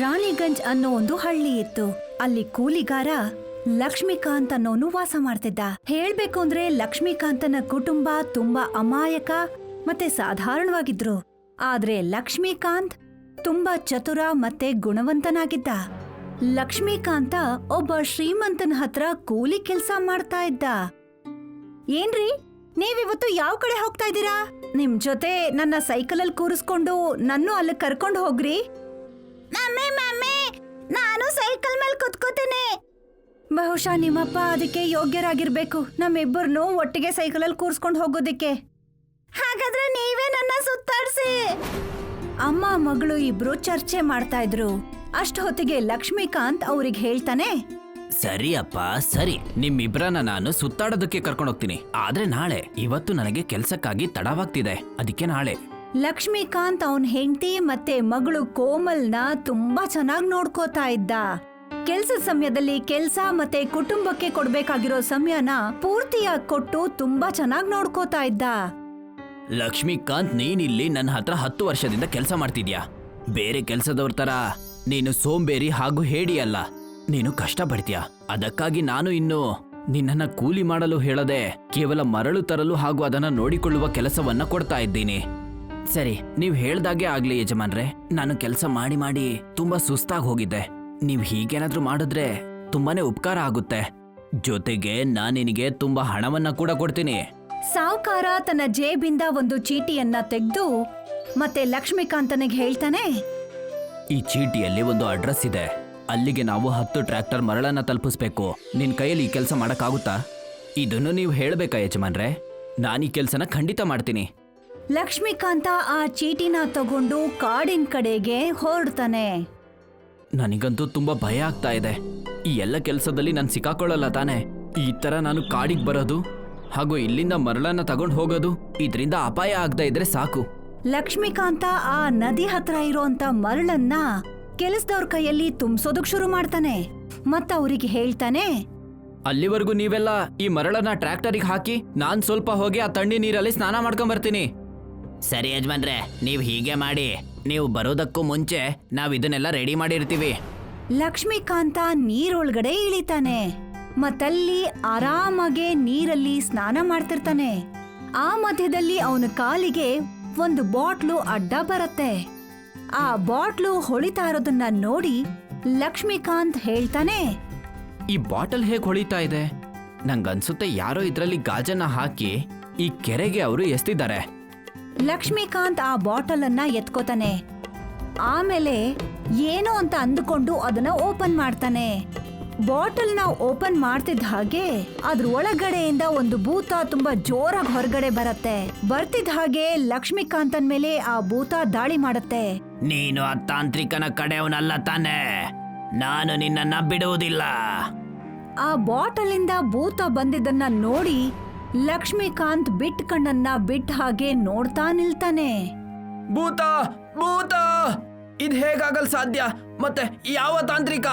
ರಾಣಿಗಂಜ್ ಅನ್ನೋ ಒಂದು ಹಳ್ಳಿ ಇತ್ತು. ಅಲ್ಲಿ ಕೂಲಿಗಾರ ಲಕ್ಷ್ಮೀಕಾಂತ್ ಅನ್ನೋನು ವಾಸ ಮಾಡ್ತಿದ್ದ. ಹೇಳ್ಬೇಕು ಅಂದ್ರೆ ಲಕ್ಷ್ಮೀಕಾಂತನ ಕುಟುಂಬ ತುಂಬಾ ಅಮಾಯಕ ಮತ್ತೆ ಸಾಧಾರಣವಾಗಿದ್ರು. ಆದ್ರೆ ಲಕ್ಷ್ಮೀಕಾಂತ್ ತುಂಬಾ ಚತುರ ಮತ್ತೆ ಗುಣವಂತನಾಗಿದ್ದ. ಲಕ್ಷ್ಮೀಕಾಂತ ಒಬ್ಬ ಶ್ರೀಮಂತನ ಹತ್ರ ಕೂಲಿ ಕೆಲ್ಸ ಮಾಡ್ತಾ ಇದ್ದ. ಏನ್ರಿ? ನೀವಿವತ್ತು ಯಾವ ಕಡೆ ಹೋಗ್ತಾ ಇದ್ದೀರಾ? ನಿಮ್ ಜೊತೆ ನನ್ನ ಸೈಕಲಲ್ಲಿ ಕೂರಿಸ್ಕೊಂಡು ನನ್ನೂ ಅಲ್ಲಿ ಕರ್ಕೊಂಡು ಹೋಗ್ರಿ. ಮಮ್ಮಿ ಮಮ್ಮಿ ನಾನು ಸೈಕಲ್ ಮೇಲೆ ಕುತ್ಕೋತೀನಿ. ಬಹುಶಃ ನಿಮ್ಮಪ್ಪ ಅದಕ್ಕೆ ಯೋಗ್ಯರಾಗಿರ್ಬೇಕು. ನಮ್ಮಿಬ್ಬರನ್ನು ಒಟ್ಟಿಗೆ ಸೈಕಲಲ್ಲಿ ಕೂರಿಸ್ಕೊಂಡು ಹೋಗೋದಿಕ್ಕೆ. ಹಾಗಾದ್ರೆ ನೀವೇ ನನ್ನ ಸುತ್ತಾಡ್ಸಿ. ಅಮ್ಮ ಮಗಳು ಇಬ್ರು ಚರ್ಚೆ ಮಾಡ್ತಾ ಇದ್ರು. ಅಷ್ಟ್ ಹೊತ್ತಿಗೆ ಲಕ್ಷ್ಮೀಕಾಂತ್ ಅವ್ರಿಗೆ ಹೇಳ್ತಾನೆ ಸರಿ ಅಪ್ಪ ಸರಿ. ನಿಮ್ಮಿಬ್ರನ್ನ ನಾನು ಸುತ್ತಾಡೋದಕ್ಕೆ ಕರ್ಕೊಂಡು ಹೋಗ್ತೀನಿ ಆದ್ರೆ ನಾಳೆ ಇವತ್ತು ನನಗೆ ಕೆಲ್ಸಕ್ಕಾಗಿ ತಡವಾಗ್ತಿದೆ. ಅದಕ್ಕೆ ನಾಳೆ. ಲಕ್ಷ್ಮೀಕಾಂತ್ ಅವನ್ ಹೆಂಡತಿ ಮತ್ತೆ ಮಗಳು ಕೋಮಲ್ನ ತುಂಬಾ ಚೆನ್ನಾಗಿ ನೋಡ್ಕೋತಾ ಇದ್ದ. ಕೆಲ್ಸದ ಸಮಯದಲ್ಲಿ ಕೆಲ್ಸ ಮತ್ತೆ ಕುಟುಂಬಕ್ಕೆ ಕೊಡ್ಬೇಕಾಗಿರೋ ಸಮಯನ ಪೂರ್ತಿಯಾಗಿ ಕೊಟ್ಟು ತುಂಬಾ ಚೆನ್ನಾಗಿ ನೋಡ್ಕೋತಾ ಇದ್ದ. ಲಕ್ಷ್ಮೀಕಾಂತ್, ನೀನಿಲ್ಲಿ ನನ್ನ ಹತ್ರ ಹತ್ತು ವರ್ಷದಿಂದ ಕೆಲಸ ಮಾಡ್ತಿದ್ಯಾ? ಬೇರೆ ಕೆಲಸದವ್ರ ತರ, ನೀನು ಸೋಂಬೇರಿ ಹಾಗೂ ಹೇಡಿ ಅಲ್ಲ ನೀನು ಕಷ್ಟ ಪಡ್ತೀಯ ಅದಕ್ಕಾಗಿ ನಾನು ಇನ್ನು ನಿನ್ನನ್ನ ಕೂಲಿ ಮಾಡಲು ಹೇಳದೆ ಕೇವಲ ಮರಳು ತರಲು ಹಾಗೂ ಅದನ್ನ ನೋಡಿಕೊಳ್ಳುವ ಕೆಲಸವನ್ನ ಕೊಡ್ತಾ ಇದ್ದೀನಿ. ಸರಿ ನೀವ್ ಹೇಳ್ದಾಗೆ ಆಗ್ಲಿ ಯಜಮಾನ್ರೆ. ನಾನು ಕೆಲಸ ಮಾಡಿ ಮಾಡಿ ತುಂಬಾ ಸುಸ್ತಾಗಿ ಹೋಗಿದ್ದೆ. ನೀವ್ ಹೀಗೇನಾದ್ರೂ ಮಾಡಿದ್ರೆ ತುಂಬಾನೇ ಉಪಕಾರ ಆಗುತ್ತೆ. ಜೊತೆಗೆ ನಾನು ನಿನಗೆ ತುಂಬಾ ಹಣವನ್ನ ಕೂಡ ಕೊಡ್ತೀನಿ. ಸಾವುಕಾರ ತನ್ನ ಜೇಬಿಂದ ಒಂದು ಚೀಟಿಯನ್ನ ತೆಗೆದು ಮತ್ತೆ ಲಕ್ಷ್ಮೀಕಾಂತನಿಗೆ ಹೇಳ್ತಾನೆ? ಈ ಚೀಟಿಯಲ್ಲಿ ಒಂದು ಅಡ್ರೆಸ್ ಇದೆ. ಅಲ್ಲಿಗೆ ನಾವು ಹತ್ತು ಟ್ರ್ಯಾಕ್ಟರ್ ಮರಳನ್ನ ತಲುಪಿಸ್ಬೇಕು. ನಿನ್ ಕೈಯಲ್ಲಿ ಈ ಕೆಲಸ ಮಾಡಕ್ಕಾಗುತ್ತಾ? ಇದನ್ನು ನೀವು ಹೇಳ್ಬೇಕಾ ಯಜಮಾನ್ರೆ? ನಾನು ಈ ಕೆಲಸನ ಖಂಡಿತ ಮಾಡ್ತೀನಿ. ಲಕ್ಷ್ಮೀಕಾಂತ ಆ ಚೀಟಿನ ತಗೊಂಡು ಕಾಡಿನ ಕಡೆಗೆ ಹೊರಡ್ತಾನೆ. ನನಗಂತೂ ತುಂಬಾ ಭಯ ಆಗ್ತಾ ಇದೆ. ಈ ಎಲ್ಲ ಕೆಲಸದಲ್ಲಿ ನಾನು ಸಿಕ್ಕಾಕೊಳ್ಳಲ್ಲ ತಾನೆ. ಈ ತರ ನಾನು ಕಾಡಿಗೆ ಬರೋದು ಹಾಗೂ ಇಲ್ಲಿಂದ ಮರಳನ್ನ ತಗೊಂಡು ಹೋಗೋದು ಇದರಿಂದ ಅಪಾಯ ಆಗ್ತಾ ಇದ್ರೆ ಸಾಕು. ಲಕ್ಷ್ಮೀಕಾಂತ ಆ ನದಿ ಹತ್ರ ಇರುವಂತ ಮರಳನ್ನ ಕೆಲಸದವ್ರ ಕೈಯಲ್ಲಿ ತುಂಬಿಸೋದಕ್ ಶುರು ಮಾಡ್ತಾನೆ. ಮತ್ತ ಅವರಿಗೆ ಹೇಳ್ತಾನೆ ಅಲ್ಲಿವರೆಗೂ ನೀವೆಲ್ಲ ಈ ಮರಳನ್ನ ಟ್ರ್ಯಾಕ್ಟರಿಗೆ ಹಾಕಿ ನಾನ್ ಸ್ವಲ್ಪ ಹೋಗಿ ಆ ತಣ್ಣಿ ನೀರಲ್ಲಿ ಸ್ನಾನ ಮಾಡ್ಕೊಂಡ್ ಬರ್ತೀನಿ ಸರಿ ಯಜಮಾನ್ರೆ ನೀವು ಹೀಗೆ ಮಾಡಿ ನೀವು ಬರೋದಕ್ಕೂ ಮುಂಚೆ ನಾವು ಇದನ್ನೆಲ್ಲ ರೆಡಿ ಮಾಡಿರ್ತೀವಿ. ಲಕ್ಷ್ಮೀಕಾಂತ ನೀರೊಳಗಡೆ ಇಳಿತಾನೆ. ಮತ್ತಲ್ಲಿ ಆರಾಮಾಗೆ ನೀರಲ್ಲಿ ಸ್ನಾನ ಮಾಡ್ತಿರ್ತಾನೆ. ಆ ಮಧ್ಯದಲ್ಲಿ ಅವನ ಕಾಲಿಗೆ ಒಂದು ಬಾಟ್ಲು ಅಡ್ಡ ಬರುತ್ತೆ. ಆ ಬಾಟ್ಲು ಹೊಳಿತಾ ಇರೋದನ್ನ ನೋಡಿ ಲಕ್ಷ್ಮೀಕಾಂತ್ ಹೇಳ್ತಾನೆ ಈ ಬಾಟಲ್ ಹೇಗ್ ಹೊಳಿತಾ ಇದೆ? ನಂಗನ್ಸುತ್ತೆ ಯಾರೋ ಇದ್ರಲ್ಲಿ ಗಾಜನ್ನ ಹಾಕಿ ಈ ಕೆರೆಗೆ ಅವರು ಎಸ್ತಿದ್ದಾರೆ. ಲಕ್ಷ್ಮೀಕಾಂತ್ ಆ ಬಾಟಲ್ ಅನ್ನ ಎತ್ಕೋತಾನೆ. ಆಮೇಲೆ ಏನು ಅಂತ ಅಂದುಕೊಂಡು ಅದನ್ನ ಓಪನ್ ಮಾಡ್ತಾನೆ. ಬಾಟಲ್ನ ಓಪನ್ ಮಾಡ್ತಿದ್ದ ಹಾಗೆ ಅದ್ರ ಒಳಗಡೆಯಿಂದ ಒಂದು ಭೂತ ತುಂಬಾ ಜೋರಾಗಿ ಹೊರಗಡೆ ಬರತ್ತೆ. ಬರ್ತಿದ್ದ ಹಾಗೆ ಲಕ್ಷ್ಮೀಕಾಂತನ್ ಮೇಲೆ ಆ ಭೂತ ದಾಳಿ ಮಾಡುತ್ತೆ. ನೀನು ಆ ತಾಂತ್ರಿಕನ ಕಡೆಯವನಲ್ಲ ತಾನೆ. ನಾನು ನಿನ್ನನ್ನ ಬಿಡುವುದಿಲ್ಲ. ಆ ಬಾಟಲ್ ಇಂದ ಭೂತ ಬಂದಿದ್ದನ್ನ ನೋಡಿ ಲಕ್ಷ್ಮೀಕಾಂತ್ ಬಿಟ್ ಕಣ್ಣನ್ನ ಬಿಟ್ ಹಾಗೆ ನೋಡ್ತಾ ನಿಲ್ತಾನೆ. ಭೂತ ಭೂತ! ಇದ್ ಹೇಗಾಗಲ್ ಸಾಧ್ಯ? ಮತ್ತೆ ಯಾವ ತಾಂತ್ರಿಕ?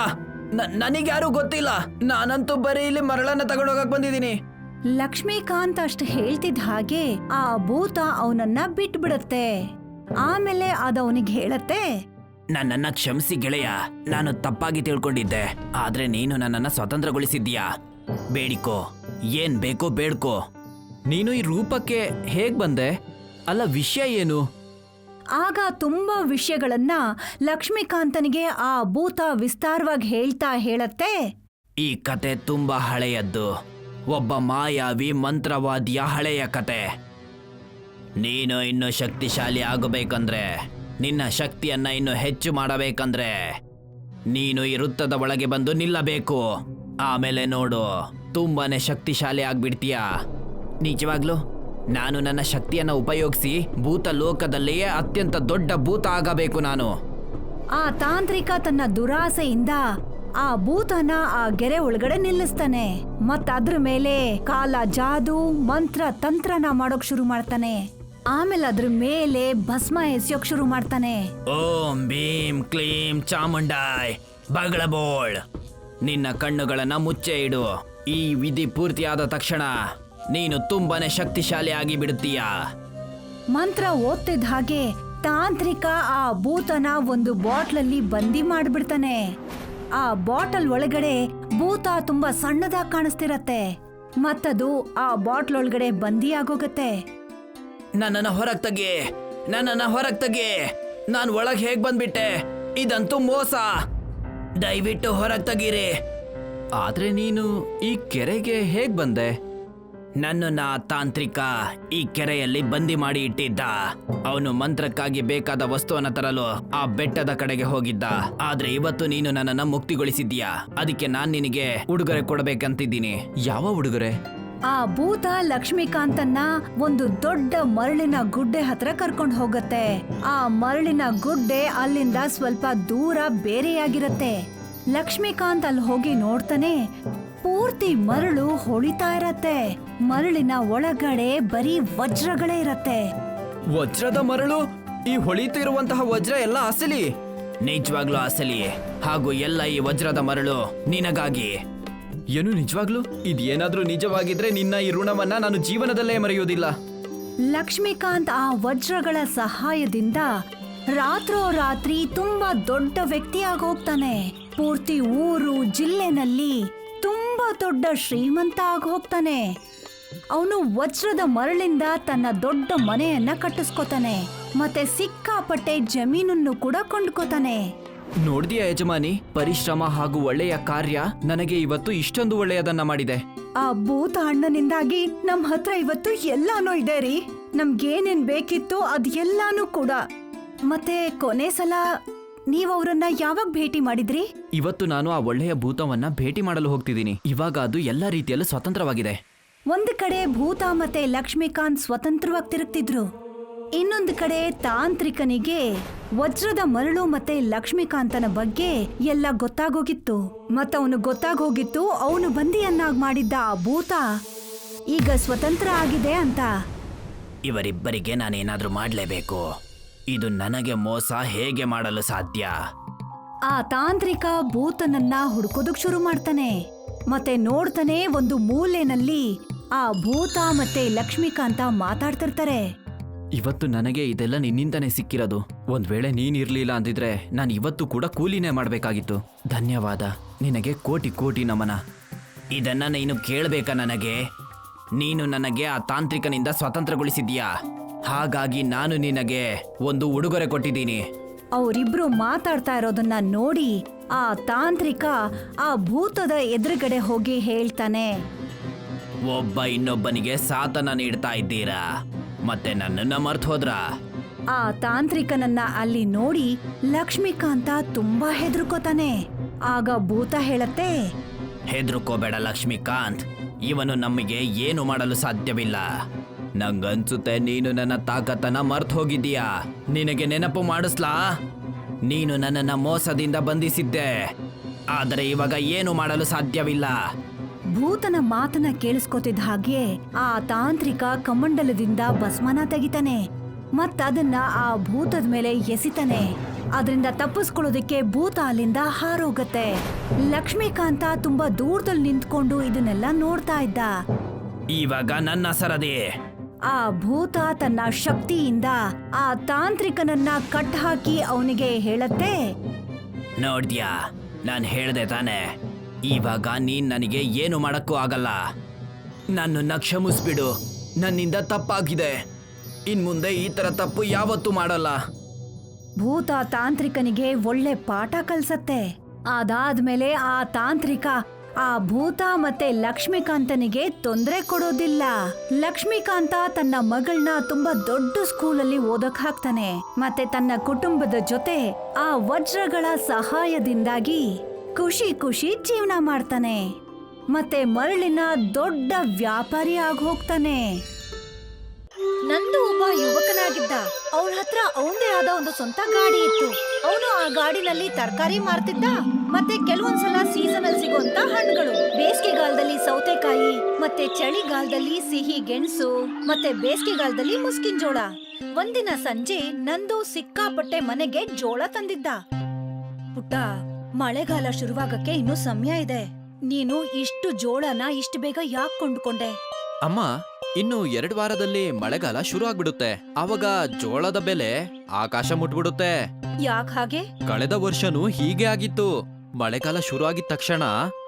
ನನಗ್ಯಾರು ಗೊತ್ತಿಲ್ಲ. ನಾನಂತೂ ಬರೀ ಇಲ್ಲಿ ಮರಳನ್ನ ತಗೊಂಡೋಗಕ್ ಬಂದಿದ್ದೀನಿ. ಲಕ್ಷ್ಮೀಕಾಂತ್ ಅಷ್ಟು ಹೇಳ್ತಿದ್ದ ಹಾಗೆ ಆ ಭೂತ ಅವನನ್ನ ಬಿಟ್ಬಿಡತ್ತೆ. ಆಮೇಲೆ ಅದವನಿಗೆ ಹೇಳತ್ತೆ ನನ್ನನ್ನ ಕ್ಷಮಿಸಿ ಗೆಳೆಯ ನಾನು ತಪ್ಪಾಗಿ ತಿಳ್ಕೊಂಡಿದ್ದೆ. ಆದ್ರೆ ನೀನು ನನ್ನನ್ನ ಸ್ವತಂತ್ರಗೊಳಿಸಿದ್ಯಾ ಬೇಡಿಕೋ. ಏನ್ ಬೇಕೋ ಬೇಡ್ಕೋ. ನೀನು ಈ ರೂಪಕ್ಕೆ ಹೇಗ್ ಬಂದೆ? ಅಲ್ಲ ವಿಷಯ ಏನು? ಆಗ ತುಂಬಾ ವಿಷಯಗಳನ್ನ ಲಕ್ಷ್ಮೀಕಾಂತನಿಗೆ ಆ ಭೂತ ವಿಸ್ತಾರವಾಗಿ ಹೇಳ್ತಾ ಹೇಳತ್ತೆ. ಈ ಕತೆ ತುಂಬಾ ಹಳೆಯದ್ದು. ಒಬ್ಬ ಮಾಯಾವಿ ಮಂತ್ರವಾದಿಯ ಹಳೆಯ ಕತೆ. ನೀನು ಇನ್ನು ಶಕ್ತಿಶಾಲಿ ಆಗಬೇಕಂದ್ರೆ ನಿನ್ನ ಶಕ್ತಿಯನ್ನ ಇನ್ನು ಹೆಚ್ಚು ಮಾಡಬೇಕಂದ್ರೆ ನೀನು ಈ ವೃತ್ತದ ಒಳಗೆ ಬಂದು ನಿಲ್ಲಬೇಕು. ಆಮೇಲೆ ನೋಡು ತುಂಬಾನೇ ಶಕ್ತಿಶಾಲಿ ಆಗ್ಬಿಡ್ತೀಯ? ನಿಜವಾಗ್ಲು? ನಾನು ನನ್ನ ಶಕ್ತಿಯನ್ನ ಉಪಯೋಗಿಸಿ ಭೂತ ಲೋಕದಲ್ಲಿಯೇ ಅತ್ಯಂತ ದೊಡ್ಡ ಭೂತ ಆಗಬೇಕು ನಾನು. ಆ ತಾಂತ್ರಿಕ ತನ್ನ ದುರಾಸೆಯಿಂದ ಆ ಭೂತನ ಆ ಗೆರೆ ಒಳಗಡೆ ನಿಲ್ಲಿಸ್ತಾನೆ. ಮತ್ತ ಅದ್ರ ಮೇಲೆ ಕಾಲ ಜಾದು ಮಂತ್ರ ತಂತ್ರನ ಮಾಡೋಕ್ ಶುರು ಮಾಡ್ತಾನೆ. ಆಮೇಲೆ ಅದ್ರ ಮೇಲೆ ಭಸ್ಮ ಎಸೆಯೋಕ್ ಶುರು ಮಾಡ್ತಾನೆ. ಓಂ ಭೀಮ್ ಕ್ಲೀಂ ಚಾಮುಂಡಾಯ್ ಬಗಳಬೋಳ್ ನಿನ್ನ ಕಣ್ಣುಗಳನ್ನ ಮುಚ್ಚೆ ಇಡು. ಈ ವಿಧಿ ಪೂರ್ತಿಯಾದ ತಕ್ಷಣ ನೀನು ತುಂಬಾನೇ ಶಕ್ತಿಶಾಲಿ ಆಗಿ ಬಿಡುತ್ತೀಯ. ಮಂತ್ರ ಓದ್ತಿದ್ದ ಹಾಗೆ ತಾಂತ್ರಿಕ ಆ ಭೂತನ ಒಂದು ಬಾಟ್ಲಲ್ಲಿ ಬಂದಿ ಮಾಡ್ಬಿಡ್ತಾನೆ. ಆ ಬಾಟಲ್ ಒಳಗಡೆ ಭೂತ ತುಂಬಾ ಸಣ್ಣದಾಗಿ ಕಾಣಿಸ್ತಿರತ್ತೆ. ಮತ್ತದು ಆ ಬಾಟ್ಲ್ ಒಳಗಡೆ ಬಂದಿ ಆಗೋಗತ್ತೆ. ನನ್ನನ್ನ ಹೊರಗ್ ತೆಗಿ ನನ್ನನ್ನ ಹೊರಗ್ ತೆಗಿ. ನಾನು ಒಳಗ್ ಹೇಗ್ ಬಂದ್ಬಿಟ್ಟೆ? ಇದಂತೂ ಮೋಸ. ದಯವಿಟ್ಟು ಹೊರಗೆ ತೆಗೀರಿ ಆದ್ರೆ ನೀನು ಈ ಕೆರೆಗೆ ಹೇಗ್ ಬಂದೆ? ನನ್ನನ್ನ ತಾಂತ್ರಿಕ ಈ ಕೆರೆಯಲ್ಲಿ ಬಂದಿ ಮಾಡಿ ಇಟ್ಟಿದ್ದ. ಅವನು ಮಂತ್ರಕ್ಕಾಗಿ ಬೇಕಾದ ವಸ್ತುವನ್ನ ತರಲು ಆ ಬೆಟ್ಟದ ಕಡೆಗೆ ಹೋಗಿದ್ದ. ಆದ್ರೆ ಇವತ್ತು ನೀನು ನನ್ನನ್ನ ಮುಕ್ತಿಗೊಳಿಸಿದ್ಯಾ ಅದಕ್ಕೆ ನಾನು ನಿನಗೆ ಉಡುಗೊರೆ ಕೊಡಬೇಕಂತಿದ್ದೀನಿ. ಯಾವ ಉಡುಗೊರೆ? ಆ ಭೂತ ಲಕ್ಷ್ಮೀಕಾಂತನ್ನ ಒಂದು ದೊಡ್ಡ ಮರಳಿನ ಗುಡ್ಡೆ ಹತ್ರ ಕರ್ಕೊಂಡು ಹೋಗತ್ತೆ. ಆ ಮರಳಿನ ಗುಡ್ಡೆ ಅಲ್ಲಿಂದ ಸ್ವಲ್ಪ ದೂರ ಬೇರೆಯಾಗಿರತ್ತೆ. ಲಕ್ಷ್ಮೀಕಾಂತ್ ಅಲ್ಲಿ ಹೋಗಿ ನೋಡ್ತಾನೆ, ಪೂರ್ತಿ ಮರಳು ಹೊಳಿತಾ ಇರತ್ತೆ. ಮರಳಿನ ಒಳಗಡೆ ಬರೀ ವಜ್ರಗಳೇ ಇರತ್ತೆ. ವಜ್ರದ ಮರಳು? ಈ ಹೊಳಿತಿರುವಂತಹ ವಜ್ರ ಎಲ್ಲ ಅಸಲಿ? ನಿಜವಾಗ್ಲೂ ಅಸಲಿ ಹಾಗೂ ಎಲ್ಲ ಈ ವಜ್ರದ ಮರಳು ನಿನಗಾಗಿ. ಏನು ನಿಜವಾಗ್ಲು? ಇದೇನಾದ್ರೂ ನಿಜವಾಗಿದ್ರೆ ನಿನ್ನ ಈ ಋಣವನ್ನ ನಾನು ಜೀವನದಲ್ಲೇ ಮರೆಯುವುದಿಲ್ಲ ಲಕ್ಷ್ಮೀಕಾಂತ್ ಆ ವಜ್ರಗಳ ಸಹಾಯದಿಂದ ರಾತ್ರೋರಾತ್ರಿ ತುಂಬಾ ದೊಡ್ಡ ವ್ಯಕ್ತಿಯಾಗಿ ಹೋಗ್ತಾನೆ ಪೂರ್ತಿ ಊರು, ಜಿಲ್ಲೆನಲ್ಲಿ ತುಂಬಾ ದೊಡ್ಡ ಶ್ರೀಮಂತ ಆಗಿ ಹೋಗ್ತಾನೆ ಅವನು ವಜ್ರದ ಮರಳಿಂದ ತನ್ನ ದೊಡ್ಡ ಮನೆಯನ್ನ ಕಟ್ಟಿಸ್ಕೋತಾನೆ. ಮತ್ತೆ ಸಿಕ್ಕಾಪಟ್ಟೆ ಜಮೀನನ್ನು ಕೂಡ ಕೊಂಡ್ಕೋತಾನೆ. ನೋಡ್ದಿಯ ಯಜಮಾನಿ? ಪರಿಶ್ರಮ ಹಾಗೂ ಒಳ್ಳೆಯ ಕಾರ್ಯ ನನಗೆ ಇವತ್ತು ಇಷ್ಟೊಂದು ಒಳ್ಳೆಯದನ್ನ ಮಾಡಿದೆ. ಆ ಭೂತ ಅಣ್ಣನಿಂದಾಗಿ ನಮ್ ಹತ್ರ ಇವತ್ತು ಎಲ್ಲಾನು ಇದೆ ರೀ. ನಮ್ಗೇನೇನ್ ಬೇಕಿತ್ತು ಅದ್ ಎಲ್ಲಾನು ಕೂಡ. ಮತ್ತೆ ಕೊನೆ ಸಲ ನೀವ್ ಅವ್ರನ್ನ ಯಾವಾಗ ಭೇಟಿ ಮಾಡಿದ್ರಿ? ಇವತ್ತು ನಾನು ಆ ಒಳ್ಳೆಯ ಭೂತವನ್ನ ಭೇಟಿ ಮಾಡಲು ಹೋಗ್ತಿದ್ದೀನಿ. ಇವಾಗ ಅದು ಎಲ್ಲಾ ರೀತಿಯಲ್ಲೂ ಸ್ವತಂತ್ರವಾಗಿದೆ. ಒಂದ್ ಕಡೆ ಭೂತ ಮತ್ತೆ ಲಕ್ಷ್ಮೀಕಾಂತ್ ಸ್ವತಂತ್ರವಾಗಿ ತಿರುಗ್ತಿದ್ರು. ಇನ್ನೊಂದು ಕಡೆ ತಾಂತ್ರಿಕನಿಗೆ ವಜ್ರದ ಮರಳು ಮತ್ತೆ ಲಕ್ಷ್ಮೀಕಾಂತನ ಬಗ್ಗೆ ಎಲ್ಲ ಗೊತ್ತಾಗೋಗಿತ್ತು. ಮತ್ತವನು ಗೊತ್ತಾಗೋಗಿತ್ತು ಅವನು ಬಂದಿಯನ್ನಾಗಿ ಮಾಡಿದ್ದ ಆ ಭೂತ ಈಗ ಸ್ವತಂತ್ರ ಆಗಿದೆ ಅಂತ. ಇವರಿಬ್ಬರಿಗೆ ನಾನೇನಾದ್ರೂ ಮಾಡಲೇಬೇಕು. ಇದು ನನಗೆ ಮೋಸ ಹೇಗೆ ಮಾಡಲು ಸಾಧ್ಯ? ಆ ತಾಂತ್ರಿಕ ಭೂತನನ್ನ ಹುಡ್ಕೋದಕ್ ಶುರು ಮಾಡ್ತಾನೆ. ಮತ್ತೆ ನೋಡ್ತಾನೆ ಒಂದು ಮೂಲೆನಲ್ಲಿ ಆ ಭೂತ ಮತ್ತೆ ಲಕ್ಷ್ಮೀಕಾಂತ ಮಾತಾಡ್ತಿರ್ತಾರೆ. ಇವತ್ತು ನನಗೆ ಇದೆಲ್ಲ ನಿನ್ನಿಂದನೇ ಸಿಕ್ಕಿರೋದು. ಒಂದ್ ವೇಳೆ ನೀನಿರ್ಲಿಲ್ಲ ಅಂದಿದ್ರೆ ನಾನು ಇವತ್ತು ಕೂಡ ಕೂಲಿನೇ ಮಾಡ್ಬೇಕಾಗಿತ್ತು. ಧನ್ಯವಾದ. ನಿನಗೆ ಕೋಟಿ ಕೋಟಿ ನಮನ. ಇದನ್ನ ನೀನು ಕೇಳಬೇಕಾ ನನಗೆ? ನೀನು ನನಗೆ ಆ ತಾಂತ್ರಿಕನಿಂದ ಸ್ವತಂತ್ರಗೊಳಿಸಿದ್ಯಾ ಹಾಗಾಗಿ ನಾನು ನಿನಗೆ ಒಂದು ಉಡುಗೊರೆ ಕೊಟ್ಟಿದ್ದೀನಿ. ಅವರಿಬ್ರು ಮಾತಾಡ್ತಾ ಇರೋದನ್ನ ನೋಡಿ ಆ ತಾಂತ್ರಿಕ ಆ ಭೂತದ ಎದುರುಗಡೆ ಹೋಗಿ ಹೇಳ್ತಾನೆ. ಒಬ್ಬ ಇನ್ನೊಬ್ಬನಿಗೆ ಸಾತನ ನೀಡ್ತಾ ಇದ್ದೀರಾ? ಮತ್ತೆ ನನ್ನನ್ನ ಮರ್ತು ಹೋದ್ರ? ಆ ತಾಂತ್ರಿಕನನ್ನ ಅಲ್ಲಿ ನೋಡಿ ಲಕ್ಷ್ಮೀಕಾಂತ ತುಂಬಾ ಹೆದರ್ಕೋತಾನೆ. ಆಗ ಭೂತ ಹೇಳತ್ತೆ ಹೆದರ್ಕೋಬೇಡ ಲಕ್ಷ್ಮೀಕಾಂತ್ ಇವನು ನಮಗೆ ಏನು ಮಾಡಲು ಸಾಧ್ಯವಿಲ್ಲ. ನಂಗನ್ಸುತ್ತೆ ನೀನು ನನ್ನ ತಾಕತ್ತನ್ನ ಮರ್ತು ಹೋಗಿದ್ದೀಯಾ? ನಿನಗೆ ನೆನಪು ಮಾಡಿಸ್ಲಾ? ನೀನು ನನ್ನನ್ನ ಮೋಸದಿಂದ ಬಂಧಿಸಿದ್ದೆ. ಆದರೆ ಇವಾಗ ಏನು ಮಾಡಲು ಸಾಧ್ಯವಿಲ್ಲ. ಭೂತನ ಮಾತನ್ನ ಕೇಳಿಸ್ಕೊತಿದ್ದ ಹಾಗೆ ಆ ತಾಂತ್ರಿಕ ಕಮಂಡಲದಿಂದ ಭಸ್ಮನ ತೆಗಿತಾನೆ. ಮತ್ತದನ್ನ ಆ ಭೂತದ ಮೇಲೆ ಎಸಿತಾನೆ. ಅದರಿಂದ ತಪ್ಪಿಸ್ಕೊಳ್ಳೋದಕ್ಕೆ ಭೂತ ಅಲ್ಲಿಂದ ಹಾರೋಗತ್ತೆ. ಲಕ್ಷ್ಮೀಕಾಂತ ತುಂಬಾ ದೂರದಲ್ಲಿ ನಿಂತ್ಕೊಂಡು ಇದನ್ನೆಲ್ಲ ನೋಡ್ತಾ ಇದ್ದ. ಇವಾಗ ನನ್ನ ಸರದಿ. ಆ ಭೂತ ತನ್ನ ಶಕ್ತಿಯಿಂದ ಆ ತಾಂತ್ರಿಕನನ್ನ ಕಟ್ ಹಾಕಿ ಅವನಿಗೆ ಹೇಳತ್ತೆ. ನೋಡ್ದ್ಯಾ? ನಾನು ಹೇಳ್ದೆ ತಾನೆ. ಇವಾಗ ನೀನ್ ನನಗೆ ಏನು ಮಾಡಕ್ಕೂ ಆಗಲ್ಲ. ನನ್ನನ್ನು ಕ್ಷಮಿಸ್ಬಿಡು. ನನ್ನಿಂದ ತಪ್ಪಾಗಿದೆ. ಇನ್ ಮುಂದೆ ಈ ತರ ತಪ್ಪು ಯಾವತ್ತೂ ಮಾಡಲ್ಲ. ಭೂತ ತಾಂತ್ರಿಕನಿಗೆ ಒಳ್ಳೆ ಪಾಠ ಕಲ್ಸತ್ತೆ. ಅದಾದ್ಮೇಲೆ ಆ ತಾಂತ್ರಿಕ ಆ ಭೂತ ಮತ್ತೆ ಲಕ್ಷ್ಮೀಕಾಂತನಿಗೆ ತೊಂದರೆ ಕೊಡೋದಿಲ್ಲ. ಲಕ್ಷ್ಮೀಕಾಂತ ತನ್ನ ಮಗಳನ್ನ ತುಂಬಾ ದೊಡ್ಡ ಸ್ಕೂಲಲ್ಲಿ ಓದಕ್ ಹಾಕ್ತಾನೆ. ಮತ್ತೆ ತನ್ನ ಕುಟುಂಬದ ಜೊತೆ ಆ ವಜ್ರಗಳ ಸಹಾಯದಿಂದಾಗಿ ಖುಷಿ ಖುಷಿ ಜೀವನ ಮಾಡ್ತಾನೆ. ಮತ್ತೆ ಮರಳಿನ ದೊಡ್ಡ ವ್ಯಾಪಾರಿ ಆಗಿ ಹೋಗ್ತಾನೆ ನಂದು ಒಬ್ಬ ಯುವಕನಾಗಿದ್ದ. ಅವನ ಹತ್ರ ಅವನದೇ ಆದ ಒಂದು ಸ್ವಂತ ಗಾಡಿ ಇತ್ತು. ಅವನು ಆ ಗಾಡಿನಲ್ಲಿ ತರಕಾರಿ ಮಾರ್ತಿದ್ದ. ಮತ್ತೆ ಕೆಲವೊಂದ್ಸಲ ಸೀಸನ್ ಅಲ್ಲಿ ಸಿಗುವಂತ ಹಣ್ಣುಗಳು. ಬೇಸಿಗೆಗಾಲದಲ್ಲಿ ಸೌತೆಕಾಯಿ, ಮತ್ತೆ ಚಳಿಗಾಲದಲ್ಲಿ ಸಿಹಿ ಗೆಣಸು, ಮತ್ತೆ ಬೇಸಿಗೆಗಾಲದಲ್ಲಿ ಮುಸ್ಕಿನ್ ಜೋಳ ಒಂದಿನ ಸಂಜೆ ನಂದು ಸಿಕ್ಕಾಪಟ್ಟೆ ಮನೆಗೆ ಜೋಳ ತಂದಿದ್ದ. ಪುಟ್ಟ ಮಳೆಗಾಲ ಶುರುವಾಗಕ್ಕೆ ಇನ್ನು ಸಮಯ ಇದೆ. ನೀನು ಇಷ್ಟು ಜೋಳನ ಇಷ್ಟು ಬೇಗ ಯಾಕೆ ಕೊಂಡ್ಕೊಂಡೆ? ಅಮ್ಮ ಇನ್ನು ಎರಡು ವಾರದಲ್ಲಿ ಮಳೆಗಾಲ ಶುರು ಆಗ್ಬಿಡುತ್ತೆ ಅವಾಗ ಜೋಳದ ಬೆಲೆ ಆಕಾಶ ಮುಟ್ಬಿಡುತ್ತೆ. ಯಾಕ ಹಾಗೆ? ಕಳೆದ ವರ್ಷನೂ ಹೀಗೆ ಆಗಿತ್ತು. ಮಳೆಗಾಲ ಶುರು ಆಗಿದ ತಕ್ಷಣ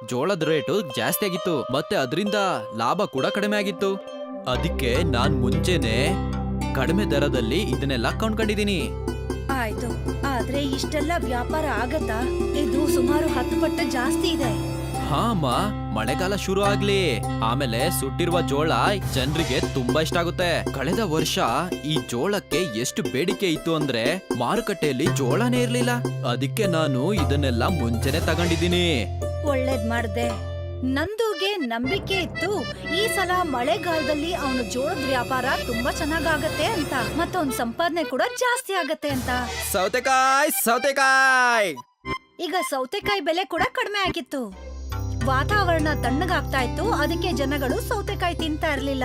ಜೋಳದ ರೇಟು ಜಾಸ್ತಿ ಆಗಿತ್ತು. ಮತ್ತೆ ಅದರಿಂದ ಲಾಭ ಕೂಡ ಕಡಿಮೆ ಆಗಿತ್ತು. ಅದಕ್ಕೆ ನಾನ್ ಮುಂಚೆನೆ ಕಡಿಮೆ ದರದಲ್ಲಿ ಇದನ್ನೆಲ್ಲ ಕೊಂಡ್ಕೊಂಡಿದೀನಿ ಆಯ್ತು. ಆದ್ರೆ ಇಷ್ಟೆಲ್ಲ ವ್ಯಾಪಾರ ಆಗತ್ತಾ? ಇದು ಸುಮಾರು ಹತ್ತು ಪಟ್ಟು ಜಾಸ್ತಿ ಇದೆ. ಹಾ ಅಮ್ಮ. ಮಳೆಗಾಲ ಶುರು ಆಗ್ಲಿ. ಆಮೇಲೆ ಸುಟ್ಟಿರುವ ಜೋಳ ಜನರಿಗೆ ತುಂಬಾ ಇಷ್ಟ ಆಗುತ್ತೆ. ಕಳೆದ ವರ್ಷ ಈ ಜೋಳಕ್ಕೆ ಎಷ್ಟು ಬೇಡಿಕೆ ಇತ್ತು ಅಂದ್ರೆ ಮಾರುಕಟ್ಟೆಯಲ್ಲಿ ಜೋಳನೇ ಇರ್ಲಿಲ್ಲ. ಅದಕ್ಕೆ ನಾನು ಇದನ್ನೆಲ್ಲ ಮುಂಚೆನೆ ತಗೊಂಡಿದ್ದೀನಿ. ಒಳ್ಳೇದ್ ಮಾಡ್ದೆ. ನಂದುಗೆ ನಂಬಿಕೆ ಇತ್ತು. ಈ ಸಲ ಮಳೆಗಾಲದಲ್ಲಿ ಅವನ ಜೋಳದ ವ್ಯಾಪಾರ ತುಂಬಾ ಚೆನ್ನಾಗಾಗತ್ತೆ ಅಂತ. ಮತ್ತೊಂದ್ ಸಂಪಾದನೆ ಕೂಡ ಜಾಸ್ತಿ ಆಗತ್ತೆ ಅಂತ. ಸೌತೆಕಾಯಿ ಸೌತೆಕಾಯಿ! ಈಗ ಸೌತೆಕಾಯಿ ಬೆಲೆ ಕೂಡ ಕಡಿಮೆ ಆಗಿತ್ತು. ವಾತಾವರಣ ತಣ್ಣಗಾಗ್ತಾ ಇತ್ತು. ಅದಕ್ಕೆ ಜನಗಳು ಸೌತೆಕಾಯಿ ತಿಂತಾ ಇರ್ಲಿಲ್ಲ.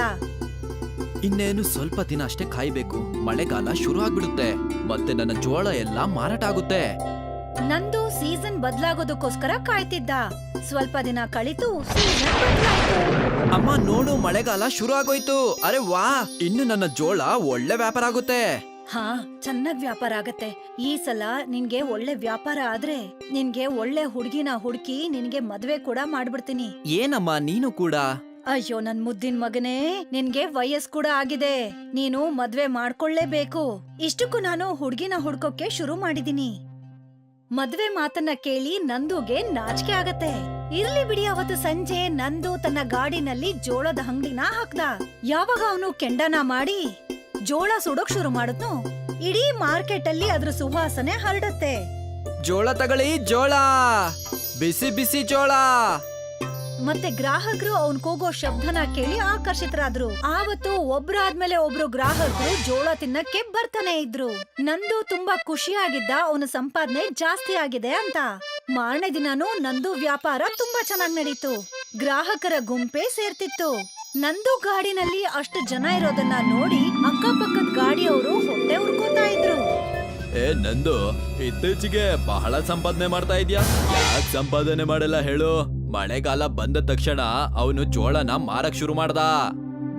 ಇನ್ನೇನು ಸ್ವಲ್ಪ ದಿನ ಅಷ್ಟೇ ಕಾಯ್ಬೇಕು. ಮಳೆಗಾಲ ಶುರು ಆಗ್ಬಿಡುತ್ತೆ. ಮತ್ತೆ ನನ್ನ ಜೋಳ ಎಲ್ಲ ಮಾರಾಟ ಆಗುತ್ತೆ. ನಂದು ಸೀಸನ್ ಬದಲಾಗೋದಕ್ಕೋಸ್ಕರ ಕಾಯ್ತಿದ್ದ. ಸ್ವಲ್ಪ ದಿನ ಕಳಿತು ಸೀಸನ್ ಬದ್ಲಾಯ್ತು ಅಮ್ಮ ನೋಡು ಮಳೆಗಾಲ ಶುರು ಆಗೋಯ್ತು ಅರೆ ವಾ ಇನ್ನು ನನ್ನ ಜೋಳ ಒಳ್ಳೆ ವ್ಯಾಪಾರ ಆಗುತ್ತೆ. ಹಾ ಚೆನ್ನಾಗ್ ವ್ಯಾಪಾರ ಆಗತ್ತೆ. ಈ ಸಲ ನಿನ್ಗೆ ಒಳ್ಳೆ ವ್ಯಾಪಾರ ಆದ್ರೆ ನಿನ್ಗೆ ಒಳ್ಳೆ ಹುಡ್ಗಿನ ಹುಡುಕಿ ನಿನ್ಗೆ ಮದ್ವೆ ಕೂಡ ಮಾಡ್ಬಿಡ್ತೀನಿ. ಏನಮ್ಮ ನೀನು ಕೂಡ? ಅಯ್ಯೋ ನನ್ ಮುದ್ದಿನ ಮಗನೇ ನಿನ್ಗೆ ವಯಸ್ ಕೂಡ ಆಗಿದೆ. ನೀನು ಮದ್ವೆ ಮಾಡ್ಕೊಳ್ಳೇಬೇಕು. ಇಷ್ಟಕ್ಕೂ ನಾನು ಹುಡ್ಗಿನ ಹುಡ್ಕೋಕೆ ಶುರು ಮಾಡಿದೀನಿ. ಮದ್ವೆ ಮಾತನ್ನ ಕೇಳಿ ನಂದುಗೆ ನಾಚಿಕೆ ಆಗತ್ತೆ. ಇರ್ಲಿ ಬಿಡಿ ಅವತ್ತು ಸಂಜೆ ನಂದು ತನ್ನ ಗಾಡಿನಲ್ಲಿ ಜೋಳದ ಅಂಗಡಿನ ಹಾಕ್ದ. ಯಾವಾಗ ಅವನು ಕೆಂಡನ ಮಾಡಿ ಜೋಳ ಸುಡೋಕ್ ಶುರು ಮಾಡುದ್ನು? ಇಡೀ ಮಾರ್ಕೆಟ್ ಅಲ್ಲಿ ಅದ್ರ ಸುವಾಸನೆ ಹರಡುತ್ತೆ. ಜೋಳ ತಗೊಳ್ಳಿ, ಜೋಳ. ಬಿಸಿ ಬಿಸಿ ಜೋಳ. ಮತ್ತೆ ಗ್ರಾಹಕರು ಅವ್ನ್ ಕೂಗೋ ಶಬ್ದನ ಕೇಳಿ ಆಕರ್ಷಿತರಾದ್ರು. ಆವತ್ತು ಒಬ್ರಾದ್ಮೇಲೆ ಒಬ್ರು ಗ್ರಾಹಕರು ಜೋಳ ತಿನ್ನಕ್ಕೆ ಬರ್ತಾನೆ ಇದ್ರು. ನಂದು ತುಂಬಾ ಖುಷಿಯಾಗಿದ್ದ ಅವನ ಸಂಪಾದನೆ ಜಾಸ್ತಿ ಆಗಿದೆ ಅಂತ. ಮಾರನೇ ದಿನಾನು ನಂದು ವ್ಯಾಪಾರ ತುಂಬಾ ಚೆನ್ನಾಗ್ ನಡೀತು. ಗ್ರಾಹಕರ ಗುಂಪೇ ಸೇರ್ತಿತ್ತು. ನಂದು ಗಾಡಿನಲ್ಲಿ ಅಷ್ಟು ಜನ ಇರೋದನ್ನ ನೋಡಿ ಅಕ್ಕಪಕ್ಕದ ಗಾಡಿಯವರು ಹೊಟ್ಟೆ ಉರ್ಕೋತಾ ಇದ್ರು. ಏ, ನಂದು, ಇತ್ತೀಚೆಗೆ ಬಹಳ ಸಂಪಾದನೆ ಮಾಡ್ತಾ ಇದ್ಯಾ? ಸಂಪಾದನೆ ಮಾಡಲ್ಲ ಹೇಳು? ಮಳೆಗಾಲ ಬಂದ ತಕ್ಷಣ ಅವನು ಜೋಳನ ಮಾರಕ್ ಶುರು ಮಾಡ್ದ.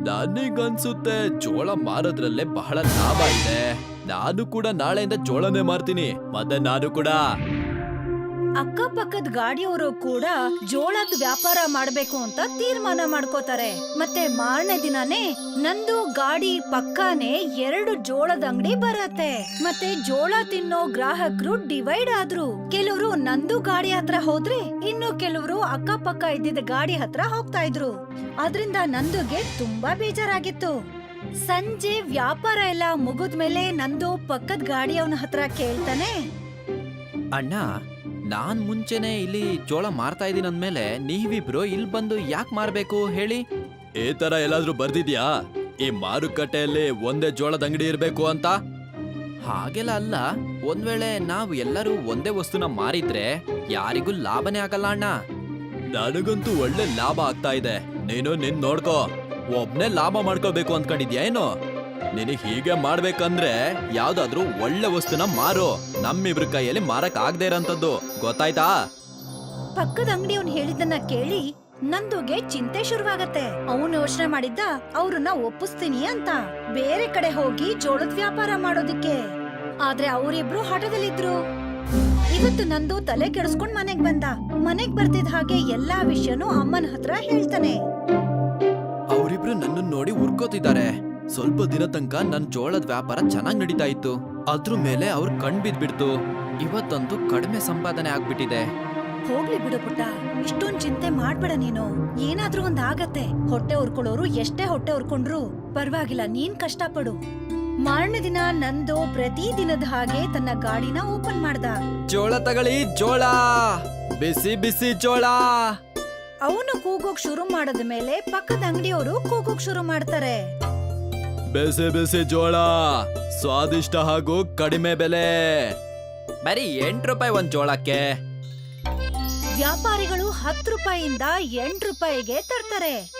ನನಗನ್ಸುತ್ತೆ, ಜೋಳ ಮಾರೋದ್ರಲ್ಲೇ ಬಹಳ ಲಾಭ ಇದೆ. ನಾನು ಕೂಡ ನಾಳೆಯಿಂದ ಜೋಳನೇ ಮಾರ್ತೀನಿ. ಮತ್ತೆ ನಾನು ಕೂಡ. ಅಕ್ಕಪಕ್ಕದ ಗಾಡಿಯವರು ಕೂಡ ಜೋಳದ ವ್ಯಾಪಾರ ಮಾಡ್ಬೇಕು ಅಂತ ತೀರ್ಮಾನ ಮಾಡ್ಕೋತಾರೆ. ಮತ್ತೆ ಮಾರನೇ ದಿನಾನೇ ನಂದು ಗಾಡಿ ಪಕ್ಕಾನೆ ಎರಡು ಜೋಳದ ಅಂಗಡಿ ಬರತ್ತೆ. ಮತ್ತೆ ಜೋಳ ತಿನ್ನೋ ಗ್ರಾಹಕರು ಡಿವೈಡ್ ಆದ್ರು. ಕೆಲವರು ನಂದು ಗಾಡಿ ಹತ್ರ ಹೋದ್ರೆ ಇನ್ನು ಕೆಲವರು ಅಕ್ಕಪಕ್ಕ ಇದ್ದಿದ್ದ ಗಾಡಿ ಹತ್ರ ಹೋಗ್ತಾ ಇದ್ರು. ಅದ್ರಿಂದ ನಂದುಗೆ ತುಂಬಾ ಬೇಜಾರಾಗಿತ್ತು. ಸಂಜೆ ವ್ಯಾಪಾರ ಎಲ್ಲ ಮುಗಿದ್ಮೇಲೆ ನಂದು ಪಕ್ಕದ ಗಾಡಿಯವನ ಹತ್ರ ಕೇಳ್ತಾನೆ, ಅಣ್ಣ ನಾನ್ ಮುಂಚೆನೆ ಇಲ್ಲಿ ಜೋಳ ಮಾರ್ತಾ ಇದೀನಿ ಅಂದ್ಮೇಲೆ ನೀವಿಬ್ರು ಇಲ್ಲಿ ಬಂದು ಯಾಕೆ ಮಾರ್ಬೇಕು ಹೇಳಿ? ಈ ತರ ಎಲ್ಲಾದ್ರೂ ಬರ್ದಿದ್ಯಾ? ಈ ಮಾರುಕಟ್ಟೆಯಲ್ಲಿ ಒಂದೇ ಜೋಳದ ಅಂಗಡಿ ಇರ್ಬೇಕು ಅಂತ? ಹಾಗೆಲ್ಲ ಅಲ್ಲ. ಒಂದ್ ವೇಳೆ ನಾವು ಎಲ್ಲರೂ ಒಂದೇ ವಸ್ತುನ ಮಾರಿದ್ರೆ ಯಾರಿಗೂ ಲಾಭನೇ ಆಗಲ್ಲ ಅಣ್ಣ. ನನಗಂತೂ ಒಳ್ಳೆ ಲಾಭ ಆಗ್ತಾ ಇದೆ. ನೀನು ನಿನ್ ನೋಡ್ಕೋ. ಒಬ್ನೇ ಲಾಭ ಮಾಡ್ಕೋಬೇಕು ಅನ್ಕೊಂಡಿದ್ಯಾ ಏನು? ನಿನಗೆ ಹೀಗೆ ಮಾಡ್ಬೇಕಂದ್ರೆ ಯಾವ್ದಾದ್ರೂ ಒಳ್ಳೆ ವಸ್ತುನ ಮಾರು. ನಮ್ಮಿಬ್ರ ಕೈಯಲ್ಲಿ ಮಾರಕ್ ಆಗದೆ ಇರೋಂಥದ್ದು. ಗೊತ್ತಾಯ್ತಾ? ಪಕ್ಕದ ಅಂಗಡಿಯವನ್ ಹೇಳಿದ್ದನ್ನ ಕೇಳಿ ನಂದುಗೆ ಚಿಂತೆ ಶುರುವಾಗತ್ತೆ. ಅವನು ಯೋಚನೆ ಮಾಡಿದ್ದ ಅವ್ರನ್ನ ಒಪ್ಪಿಸ್ತೀನಿ ಅಂತ. ಬೇರೆ ಕಡೆ ಹೋಗಿ ಜೋಳದ ವ್ಯಾಪಾರ ಮಾಡೋದಿಕ್ಕೆ. ಆದ್ರೆ ಅವರಿಬ್ರು ಹಠದಲ್ಲಿದ್ರು. ಇವತ್ತು ನಂದು ತಲೆ ಕೆಡಿಸ್ಕೊಂಡ್ ಮನೆಗ್ ಬಂದ. ಮನೆಗ್ ಬರ್ತಿದ್ ಹಾಗೆ ಎಲ್ಲಾ ವಿಷಯನೂ ಅಮ್ಮನ ಹತ್ರ ಹೇಳ್ತಾನೆ. ಅವರಿಬ್ರು ನನ್ನನ್ನು ನೋಡಿ ಉರ್ಕೋತಿದ್ದಾರೆ. ಸ್ವಲ್ಪ ದಿನ ತನಕ ನನ್ ಜೋಳದ ವ್ಯಾಪಾರ ಚೆನ್ನಾಗ್ ನಡೀತಾ ಇತ್ತು. ಅದ್ರ ಮೇಲೆ ಅವ್ರ ಕಣ್ ಬಿದ್ಬಿಡ್ತು. ಇವತ್ತಂತೂ ಕಡಿಮೆ ಸಂಪಾದನೆ ಆಗ್ಬಿಟ್ಟಿದೆ. ಹೋಗ್ಲಿ ಬಿಡು ಪುಟ್ಟ. ಇಷ್ಟೊಂದ್ ಚಿಂತೆ ಮಾಡ್ಬೇಡ ನೀನು. ಏನಾದ್ರೂ ಒಂದ್ ಆಗತ್ತೆ. ಹೊಟ್ಟೆ ಉರ್ಕೊಳ್ಳೋರು ಎಷ್ಟೇ ಹೊಟ್ಟೆ ಉರ್ಕೊಂಡ್ರು ಪರವಾಗಿಲ್ಲ ನೀನ್ ಕಷ್ಟಪಡು. ಮಾರನೇ ದಿನ ನಂದು ಪ್ರತಿ ದಿನದ ಹಾಗೆ ತನ್ನ ಗಾಡಿನ ಓಪನ್ ಮಾಡ್ದ. ಜೋಳ ತಗಳಿ ಜೋಳ. ಬಿಸಿ ಬಿಸಿ ಜೋಳ. ಅವನು ಕೂಗೋಕ್ ಶುರು ಮಾಡದ ಮೇಲೆ ಪಕ್ಕದ ಅಂಗಡಿಯವರು ಕೂಗೋಕ್ ಶುರು ಮಾಡ್ತಾರೆ. ಬಿಸಿ ಬಿಸಿ ಜೋಳ ಸ್ವಾದಿಷ್ಟ ಹಾಗೂ ಕಡಿಮೆ ಬೆಲೆ. ಬರೀ ಎಂಟು ರೂಪಾಯಿ ಒಂದ್ ಜೋಳಕ್ಕೆ. ವ್ಯಾಪಾರಿಗಳು ಹತ್ತು ರೂಪಾಯಿಂದ ಎಂಟು ರೂಪಾಯಿಗೆ ತರ್ತಾರೆ.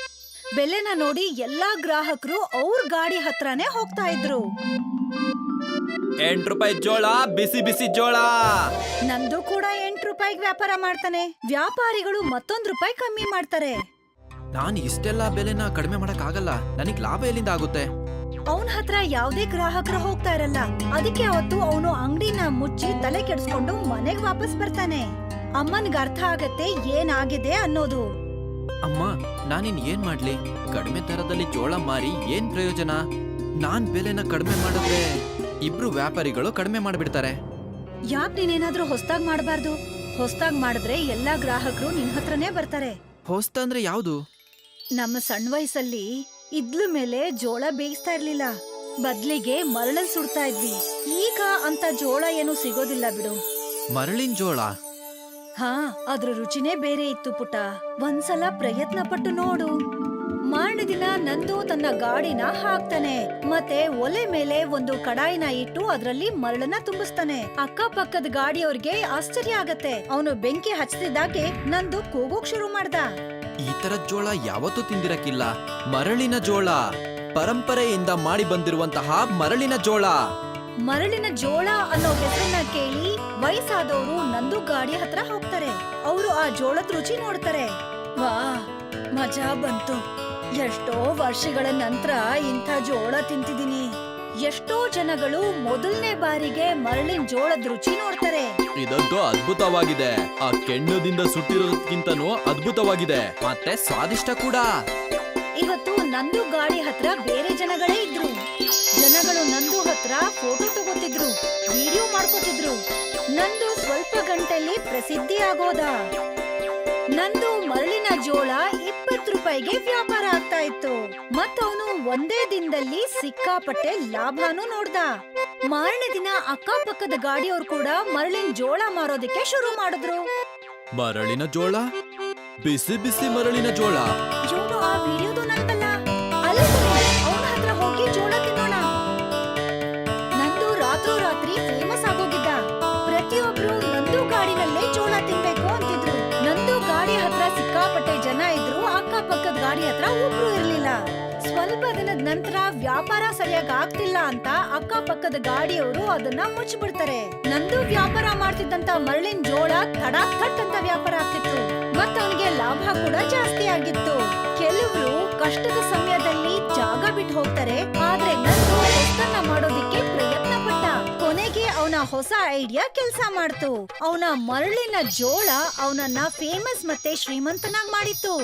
ಬೆಲೆನ ನೋಡಿ ಎಲ್ಲಾ ಗ್ರಾಹಕರು ಅವ್ರ ಗಾಡಿ ಹತ್ರನೇ ಹೋಗ್ತಾ ಇದ್ರು. ಎಂಟು ರೂಪಾಯಿ ಜೋಳ ಬಿಸಿ ಬಿಸಿ ಜೋಳ. ನಂದು ಕೂಡ ಎಂಟು ರೂಪಾಯಿಗೆ ವ್ಯಾಪಾರ ಮಾಡ್ತಾನೆ. ವ್ಯಾಪಾರಿಗಳು ಮತ್ತೊಂದ್ ರೂಪಾಯಿ ಕಮ್ಮಿ ಮಾಡ್ತಾರೆ. ನಾನು ಇಷ್ಟೆಲ್ಲ ಬೆಲೆನ ಕಡಿಮೆ ಮಾಡಕ್ ಆಗಲ್ಲ ನನಗ್ ಲಾಭ ಎಲ್ಲಿಂದ ಆಗುತ್ತೆ? ಅವನ ಹತ್ರ ಯಾವ್ದೇ ಗ್ರಾಹಕರು ಹೋಗ್ತಾ ಇರಲ್ಲ. ಅದಕ್ಕೆ ಅವತ್ತು ಅವನು ಅಂಗಡಿನ ಮುಚ್ಚಿ ತಲೆ ಕೆಡಿಸ್ಕೊಂಡು ಮನೆಗ್ ವಾಪಸ್ ಬರ್ತಾನೆ. ಅಮ್ಮನ್ಗ್ ಅರ್ಥ ಆಗತ್ತೆ ಏನಾಗಿದೆ ಅನ್ನೋದು. ಅಮ್ಮ ನಾನಿನ್ ಏನ್ ಮಾಡ್ಲಿ? ಕಡಿಮೆ ತರದಲ್ಲಿ ಜೋಳ ಮಾರಿ ಏನ್ ಪ್ರಯೋಜನ? ನಾನ್ ಬೆಲೆನ ಕಡಿಮೆ ಮಾಡಿದ್ರೆ ಇಬ್ರು ವ್ಯಾಪಾರಿಗಳು ಕಡಿಮೆ ಮಾಡ್ಬಿಡ್ತಾರೆ. ಯಾಕ್ ನೀನೇನಾದ್ರೂ ಹೊಸ್ದಾಗ್ ಮಾಡಬಾರ್ದು? ಹೊಸ್ದಾಗ್ ಮಾಡಿದ್ರೆ ಎಲ್ಲಾ ಗ್ರಾಹಕರು ನಿನ್ ಹತ್ರನೇ ಬರ್ತಾರೆ. ಹೊಸ್ತಂದ್ರೆ ಯಾವ್ದು? ನಮ್ಮ ಸಣ್ಣ ವಯಸ್ಸಲ್ಲಿ ಇದ್ಲು ಮೇಲೆ ಜೋಳ ಬೇಯಿಸ್ತಾ ಇರ್ಲಿಲ್ಲ. ಬದ್ಲಿಗೆ ಮರಳಲ್ ಸುಡ್ತಾ ಇದ್ವಿ. ಈಗ ಅಂತ ಜೋಳ ಏನು ಸಿಗೋದಿಲ್ಲ ಬಿಡು. ಮರಳಿನ ಜೋಳ? ಹಾ ಅದ್ರ ರುಚಿನೇ ಬೇರೆ ಇತ್ತು ಪುಟ ಒಂದ್ಸಲ ಪ್ರಯತ್ನ ಪಟ್ಟು ನೋಡು. ಮಾರನೇ ದಿನ ನಂದು ತನ್ನ ಗಾಡಿನ ಹಾಕ್ತಾನೆ. ಮತ್ತೆ ಒಲೆ ಮೇಲೆ ಒಂದು ಕಡಾಯಿನ ಇಟ್ಟು ಅದ್ರಲ್ಲಿ ಮರಳನ್ನ ತುಂಬಿಸ್ತಾನೆ. ಅಕ್ಕಪಕ್ಕದ ಗಾಡಿಯವ್ರಿಗೆ ಆಶ್ಚರ್ಯ ಆಗತ್ತೆ. ಅವನು ಬೆಂಕಿ ಹಚ್ಚಿದಾಗೆ ನಂದು ಕೂಗೋಕ್ ಶುರು ಮಾಡ್ದ. ಈ ತರ ಜೋಳ ಯಾವತ್ತೂ ತಿಂದಿರಕ್ಕಿಲ್ಲ. ಮರಳಿನ ಜೋಳ. ಪರಂಪರೆಯಿಂದ ಮಾಡಿ ಬಂದಿರುವಂತಹ ಮರಳಿನ ಜೋಳ. ಮರಳಿನ ಜೋಳ ಅನ್ನೋ ಹೆಸರನ್ನ ಕೇಳಿ ವಯಸ್ಸಾದವರು ನಂದು ಗಾಡಿ ಹತ್ರ ಹೋಗ್ತಾರೆ. ಅವರು ಆ ಜೋಳದ ರುಚಿ ನೋಡ್ತಾರೆ. ವಾ, ಮಜಾ ಬಂತು. ಎಷ್ಟೋ ವರ್ಷಗಳ ನಂತರ ಇಂಥ ಜೋಳ ತಿಂತಿದೀನಿ ಎಷ್ಟೋ ಜನಗಳು ಮೊದಲನೇ ಬಾರಿಗೆ ಮರಳಿನ ಜೋಳದ ರುಚಿ ನೋಡ್ತಾರೆ. ಇದಂತೂ ಅದ್ಭುತವಾಗಿದೆ. ಆ ಕೆಣ್ಣದಿಂದ ಸುಟ್ಟಿರೋದಕ್ಕಿಂತನೂ ಅದ್ಭುತವಾಗಿದೆ. ಮತ್ತೆ ಸ್ವಾದಿಷ್ಟ ಕೂಡ. ಇವತ್ತು ನಂದು ಗಾಡಿ ಹತ್ರ ಬೇರೆ ಜನಗಳೇ ಇದ್ರು. ಜನಗಳು ನಂದು ಹತ್ರ ಫೋಟೋ ತಗೋತಿದ್ರು ವಿಡಿಯೋ ಮಾಡ್ಕೋತಿದ್ರು. ನಂದು ಸ್ವಲ್ಪ ಗಂಟೆಲಿ ಪ್ರಸಿದ್ಧಿ ಆಗೋದ ನಂದು ಮರಳಿನ ಜೋಳ ಇಪ್ಪತ್ತು ರೂಪಾಯಿಗೆ ವ್ಯಾಪಾರ ಆಗ್ತಾ ಇತ್ತು. ಮತ್ತವನು ಒಂದೇ ದಿನದಲ್ಲಿ ಸಿಕ್ಕಾಪಟ್ಟೆ ಲಾಭನೂ ನೋಡ್ದ. ಮಾರನೇ ದಿನ ಅಕ್ಕಪಕ್ಕದ ಗಾಡಿಯವ್ರು ಕೂಡ ಮರಳಿನ ಜೋಳ ಮಾರೋದಕ್ಕೆ ಶುರು ಮಾಡಿದ್ರು. ಮರಳಿನ ಜೋಳ? ಬಿಸಿ ಬಿಸಿ ಮರಳಿನ ಜೋಳ. ಇವನು ಆ ವಿಡಿಯೋದು ಒಬ್ರು ಇರ್ಲಿಲ್ಲ. ಸ್ವಲ್ಪ ದಿನದ ನಂತರ ವ್ಯಾಪಾರ ಸರಿಯಾಗಿ ಆಗ್ತಿಲ್ಲ ಅಂತ ಅಕ್ಕಪಕ್ಕದ ಗಾಡಿಯವರು ಅದನ್ನ ಮುಚ್ಚಿಬಿಡ್ತಾರೆ ನಂದು ವ್ಯಾಪಾರ ಮಾಡ್ತಿದ್ದಂತ ಮರಳಿನ ಜೋಳ ಥಟ್ ಅಂತ ವ್ಯಾಪಾರ ಆಗ್ತಿತ್ತು. ಮತ್ತ ಅವನಿಗೆ ಲಾಭ ಕೂಡ ಜಾಸ್ತಿ ಆಗಿತ್ತು. ಕೆಲವರು ಕಷ್ಟದ ಸಮಯದಲ್ಲಿ ಜಾಗ ಬಿಟ್ಟು ಹೋಗ್ತಾರೆ. ಆದ್ರೆ ಹೊಸ್ತನ್ನ ಮಾಡೋದಿಕ್ಕೆ ಪ್ರಯತ್ನ ಪಟ್ಟ. ಕೊನೆಗೆ ಅವನ ಹೊಸ ಐಡಿಯಾ ಕೆಲಸ ಮಾಡ್ತು. ಅವನ ಮರಳಿನ ಜೋಳ ಅವನನ್ನ ಫೇಮಸ್ ಮತ್ತೆ ಶ್ರೀಮಂತನಾಗ್ ಮಾಡಿತ್ತು.